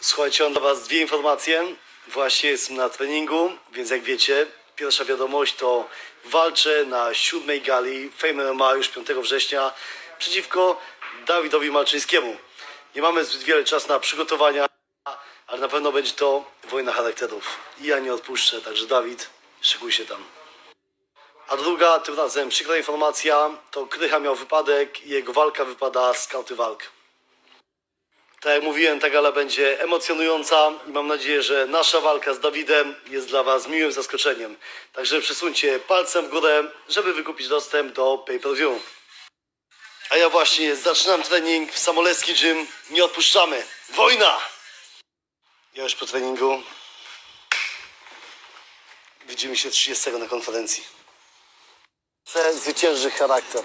Słuchajcie, mam dla Was dwie informacje. Właśnie jestem na treningu, więc jak wiecie, pierwsza wiadomość to walczę na siódmej gali Fame MMA już 5 września przeciwko Dawidowi Malczyńskiemu. Nie mamy zbyt wiele czasu na przygotowania, ale na pewno będzie to wojna charakterów. I ja nie odpuszczę, także Dawid, szykuj się tam. A druga, tym razem przykra informacja, to Krycha miał wypadek i jego walka wypada z kauty walk. Tak jak mówiłem, ta gala będzie emocjonująca i mam nadzieję, że nasza walka z Dawidem jest dla Was miłym zaskoczeniem. Także przesuńcie palcem w górę, żeby wykupić dostęp do pay-per-view. A ja właśnie zaczynam trening w Samolecki Gym. Nie odpuszczamy. Wojna! Ja już po treningu. Widzimy się 30 na konferencji. Zwycięży charakter.